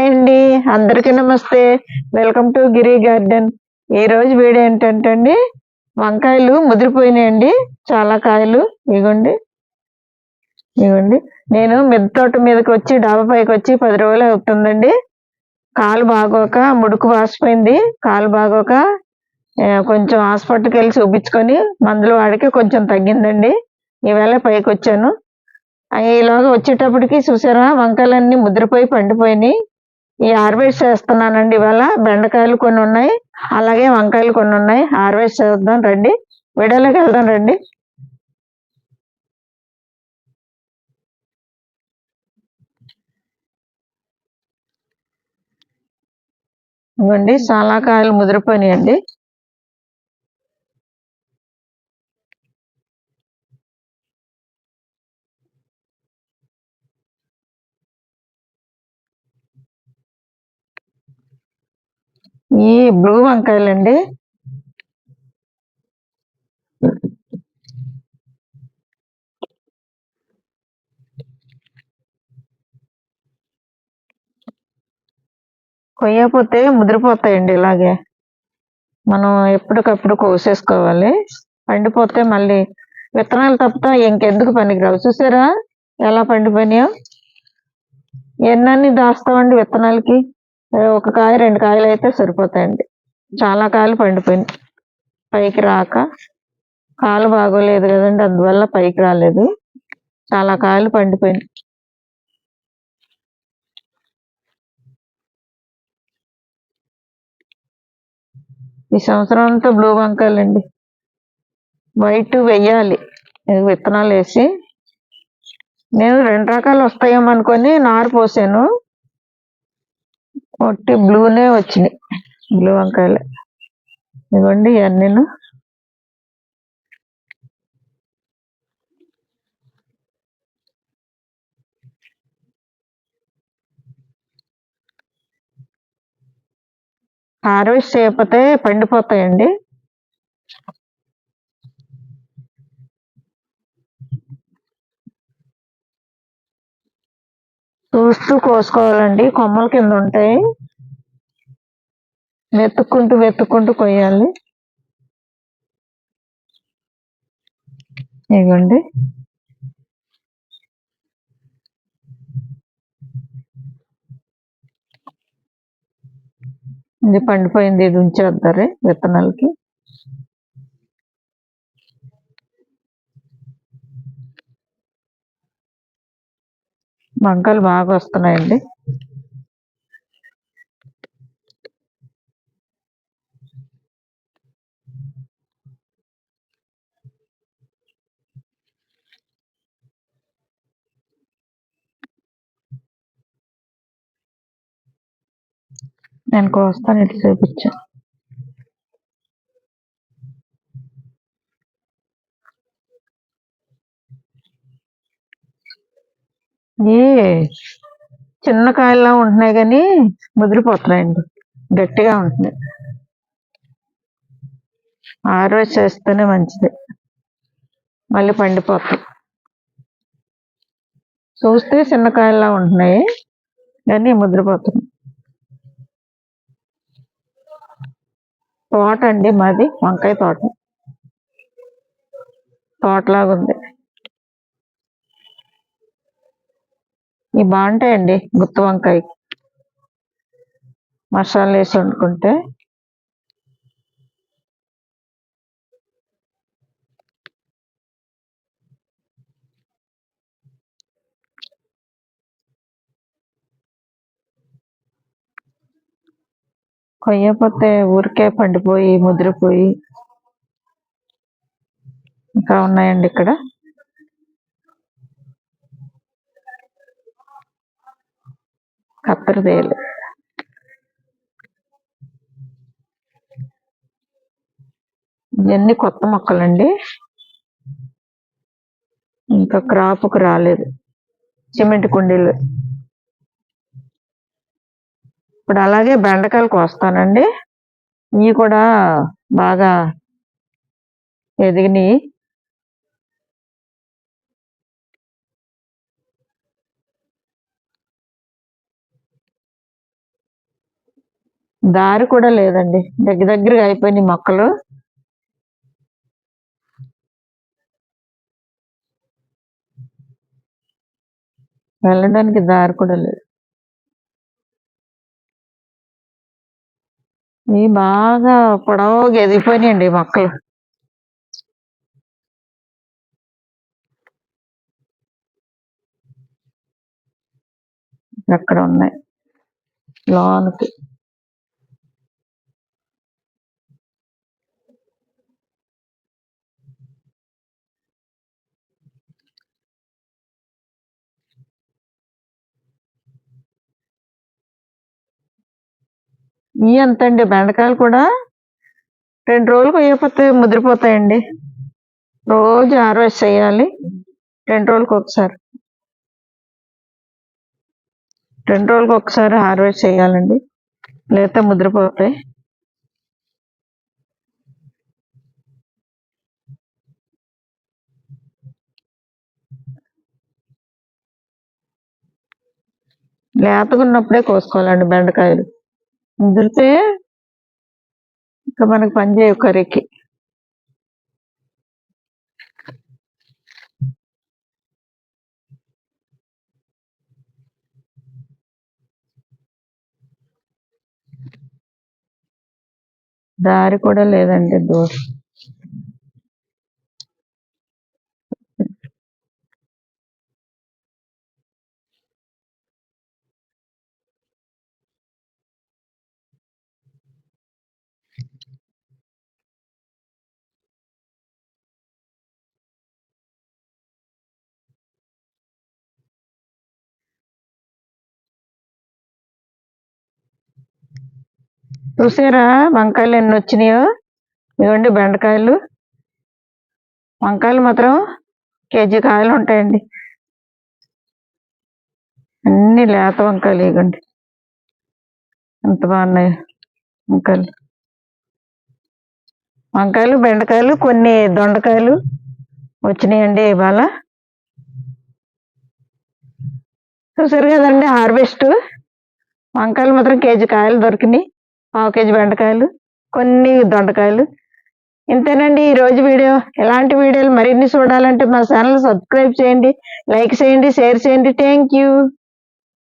Hi అండి. అందరికీ నమస్తే. వెల్కమ్ టు గిరి గార్డెన్ ఈ రోజు వీడియో ఏంటంటే అండి వంకాయలు ముదిరిపోయినాయండి. చాలా కాయలు. ఇగోండి. ఇగోండి. నేను మిద్ద తోట మీదకి వచ్చి డాబా పైకి వచ్చి పది రోజులు అవుతుందండి. కాలు బాగోక ముడుకు వాసిపోయింది. కాలు బాగోక కొంచెం హాస్పిటల్కి వెళ్ళి చూపించుకొని మందులు వాడికి కొంచెం తగ్గిందండి. ఈవేళ పైకి వచ్చాను. ఈలోగా వచ్చేటప్పటికి చూసారా వంకాయలన్నీ ముద్రపోయి పండిపోయినాయి. ఈ హార్వెస్ట్ చేస్తున్నానండి ఇవాళ. బెండకాయలు కొన్ని ఉన్నాయి. అలాగే వంకాయలు కొన్ని ఉన్నాయి. హార్వెస్ట్ చేద్దాం రండి. విడలోకి వెళ్దాం రండి. ఇవ్వండి. చాలా కాయలు ముదిరిపోయినాయండి. ఈ బ్లూ వంకాయలండి. కొయ్యకపోతే ముదిరిపోతాయండి ఇలాగే. మనం ఎప్పటికప్పుడు కోసేసుకోవాలి. పండిపోతే మళ్ళీ విత్తనాలు తప్ప ఇంకెందుకు పనికిరావు. చూసారా ఎలా పండిపోయినాయో? ఎన్నీ దాస్తామండి విత్తనాలకి? ఒక కాయ రెండు కాయలు అయితే సరిపోతాయండి. చాలా కాయలు పండిపోయినాయి. పైకి రాక కాలు బాగోలేదు కదండి అందువల్ల పైకి రాలేదు. చాలా కాయలు పండిపోయినాయి. ఈ సంవత్సరం అంతా బ్లూ వంకాయలండి. వైట్ వెయ్యాలి. విత్తనాలు వేసి నేను రెండు రకాలు వస్తాయేమనుకొని నారు పోసాను. ఒట్టి బ్లూనే వచ్చినాయి. బ్లూ వంకాయలు. ఇవ్వండి ఇవన్నీను హార్వెస్ట్ చేయకపోతే పండిపోతాయండి. చూస్తూ కోసుకోవాలండి. కొమ్మల కింద ఉంటాయి. వెతుక్కుంటూ వెతుక్కుంటూ కొయ్యాలి. ఇవ్వండి. ఇది పండిపోయింది. ఇది ఉంచేద్దారు విత్తనాలకి. వంకాయలు బాగా వస్తున్నాయండి. నేను కోస్తాను ఇటు చూపించాను ఈ చిన్న కాయల్లో ఉంటున్నాయి కానీ ముదిరిపోతున్నాయండి. గట్టిగా ఉంటున్నాయి. ఆరోజు చేస్తేనే మంచిది. మళ్ళీ పండిపోతాయి చూస్తే చిన్న కాయల్లా ఉంటున్నాయి కానీ ముదిరిపోతున్నాయి. తోట అండి మాది వంకాయ తోట. తోటలాగా ఇవి బాగుంటాయండి గుత్తి వంకాయ. మసాలా వేసి వండుకుంటే. కొయ్యపోతే ఊరికే పండిపోయి ముదిరిపోయి. ఇంకా ఉన్నాయండి ఇక్కడ. కత్తెర ఇవన్నీ కొత్త మొక్కలండి. ఇంకా క్రాప్కు రాలేదు. సిమెంట్ కుండీలు. ఇప్పుడు అలాగే బెండకాయలు కోస్తానండి ఇవి కూడా బాగా ఎదిగినాయి. దారి కూడా లేదండి. దగ్గర దగ్గరగా అయిపోయినాయి మొక్కలు. వెళ్ళడానికి దారి కూడా లేదు. ఇవి బాగా పొడవుగా ఎదిగిపోయినాయండి మొక్కలు. అక్కడ ఉన్నాయి? లోనికి. ఇవి అంతండి బెండకాయలు కూడా రెండు రోజులు కొయ్యపోతే ముదిరిపోతాయండి. రోజు హార్వెస్ట్ చేయాలి రెండు రోజులకు ఒకసారి. రెండు రోజులకు ఒకసారి హార్వెస్ట్ చేయాలండి లేకపోతే ముదిరిపోతాయి. లేతగా ఉన్నప్పుడే కోసుకోవాలండి బెండకాయలు. ముదిరితే ఇంకా మనకి పని చేయవు కర్రీకి. దారి కూడా లేదండి దూరం చూసారా వంకాయలు ఎన్ని వచ్చినాయో? ఇవ్వండి బెండకాయలు. వంకాయలు మాత్రం కేజీ కాయలు ఉంటాయండి. అన్ని లేత వంకాయలు ఇవ్వండి. ఎంత బాగున్నాయి వంకాయలు. వంకాయలు బెండకాయలు కొన్ని దొండకాయలు వచ్చినాయండి ఇవాళ. చూసారు కదండి హార్వెస్ట్. వంకాయలు మాత్రం కేజీ కాయలు దొరికినాయి. పావు కేజీ బెండకాయలు కొన్ని దొండకాయలు. ఇంతేనండి ఈ రోజు వీడియో. ఇలాంటి వీడియోలు మరిన్ని చూడాలంటే మా ఛానల్ సబ్స్క్రైబ్ చేయండి లైక్ చేయండి షేర్ చేయండి. Thank you.